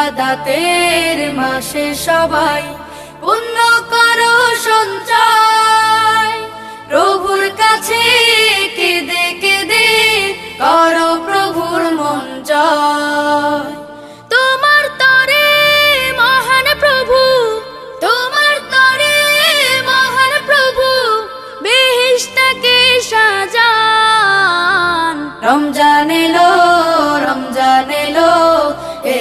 ইবাদাতের মাসে সবাই পুণ্য করো সঞ্চয়। প্রভুর কাছে কেঁদে কেঁদে করো প্রভুর মন জয়। তোমার তোমার রমজান এলো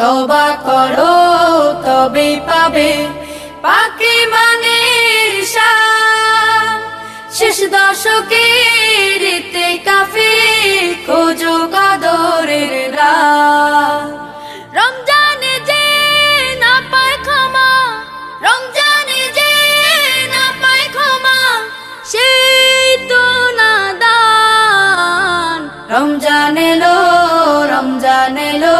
তবা করো, তবেই পাবে পাকি সার শেষ দশকের রীতি কাফে খোঁজো কদরের রমজানে যে না রমজানে না রমজান এলো রমজান এলো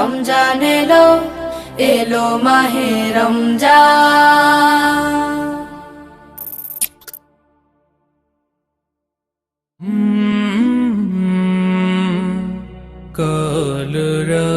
রমজান এলো এলো মাহে রমজান। কলরা